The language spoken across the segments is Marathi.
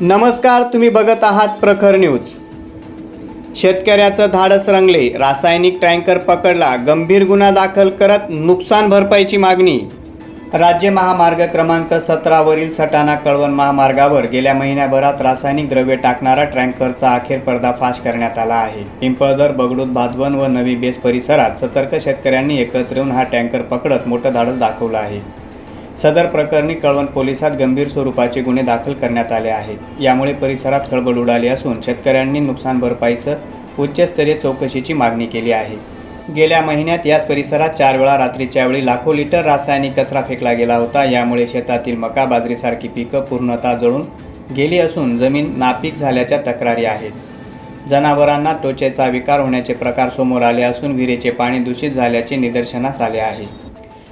नमस्कार तुम्ही बघत आहात प्रखर न्यूज. शेतकऱ्याचं धाडस रंगले रासायनिक टँकर पकडला गंभीर गुन्हा दाखल करत नुकसान भरपाईची मागणी. राज्य महामार्ग क्रमांक सतरावरील सटाणा कळवण महामार्गावर गेल्या महिन्याभरात रासायनिक द्रव्य टाकणारा टँकरचा अखेर पर्दाफाश करण्यात आला आहे. पिंपळदर बगडूद भादवन व नवी बेस परिसरात सतर्क शेतकऱ्यांनी एकत्र येऊन हा टँकर पकडत मोठं धाडस दाखवलं आहे. सदर प्रकरणी कळवण पोलिसात गंभीर स्वरूपाचे गुन्हे दाखल करण्यात आले आहेत. यामुळे परिसरात खळबळ उडाली असून शेतकऱ्यांनी नुकसान भरपाईसह उच्चस्तरीय चौकशीची मागणी केली आहे. गेल्या महिन्यात याच परिसरात चार वेळा रात्रीच्या वेळी लाखो लिटर रासायनिक कचरा फेकला गेला होता. यामुळे शेतातील मका बाजरीसारखी पिकं पूर्णतः जळून गेली असून जमीन नापीक झाल्याच्या तक्रारी आहेत. जनावरांना त्वचेचा विकार होण्याचे प्रकार समोर आले असून विहिरीचे पाणी दूषित झाल्याचे निदर्शनास आले आहे.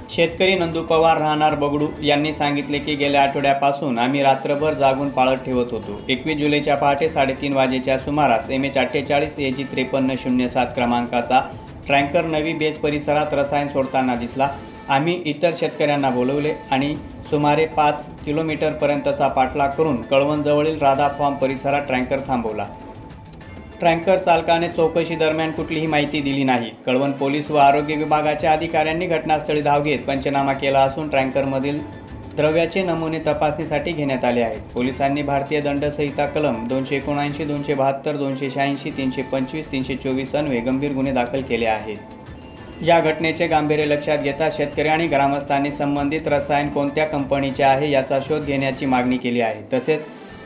शेतकरी नंदू पवार राहणार बगडू यांनी सांगितले की गेल्या आठवड्यापासून आम्ही रात्रभर जागून पाळत ठेवत होतो. एकवीस जुलैच्या पहाटे साडेतीन वाजेच्या सुमारास एम एच अठ्ठेचाळीस ए जी त्रेपन्न शून्य सात क्रमांकाचा ट्रँकर नवी बेस परिसरात रसायन सोडताना दिसला. आम्ही इतर शेतकऱ्यांना बोलवले आणि सुमारे पाच किलोमीटरपर्यंतचा पाठलाग करून कळवणजवळील राधा फॉर्म परिसरात ट्रँकर थांबवला. ट्रँकर चालकाने चौकशी दरम्यान कुठलीही माहिती दिली नाही. कळवण पोलीस व आरोग्य विभागाच्या अधिकाऱ्यांनी घटनास्थळी धाव घेत पंचनामा केला असून ट्रँकरमधील द्रव्याचे नमुने तपासणीसाठी घेण्यात आले आहेत. पोलिसांनी भारतीय दंडसंहिता कलम दोनशे एकोणऐंशी दोनशे बहात्तर दोनशे शहाऐंशी तीनशे पंचवीस तीनशे चोवीस अन्वे गंभीर गुन्हे दाखल केले आहेत. या घटनेचे गांभीर्य लक्षात घेता शेतकरी आणि ग्रामस्थांनी संबंधित रसायन कोणत्या कंपनीचे आहे याचा शोध घेण्याची मागणी केली आहे. तसेच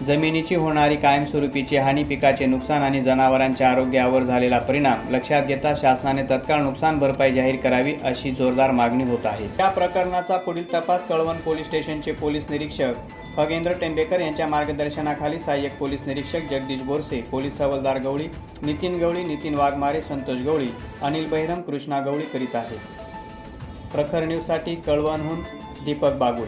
जमिनीची होणारी कायमस्वरूपीची हानी पिकाचे नुकसान आणि जनावरांच्या आरोग्यावर झालेला परिणाम लक्षात घेता शासनाने तत्काळ नुकसान भरपाई जाहीर करावी अशी जोरदार मागणी होत आहे. या प्रकरणाचा पुढील तपास कळवण पोलीस स्टेशनचे पोलीस निरीक्षक खगेंद्र टेंबेकर यांच्या मार्गदर्शनाखाली सहाय्यक पोलीस निरीक्षक जगदीश बोरसे पोलीस हवालदार गवळी नितीन गवळी नितीन वाघमारे संतोष गवळी अनिल बहिरम कृष्णा गवळी करीत आहेत. प्रखर न्यूजसाठी कळवणहून दीपक बागुल.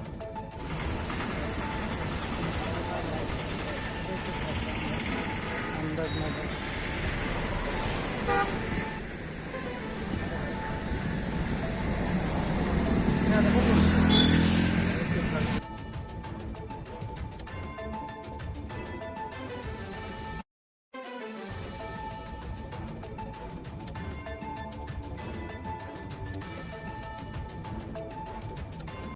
तर उभी करा नाही का?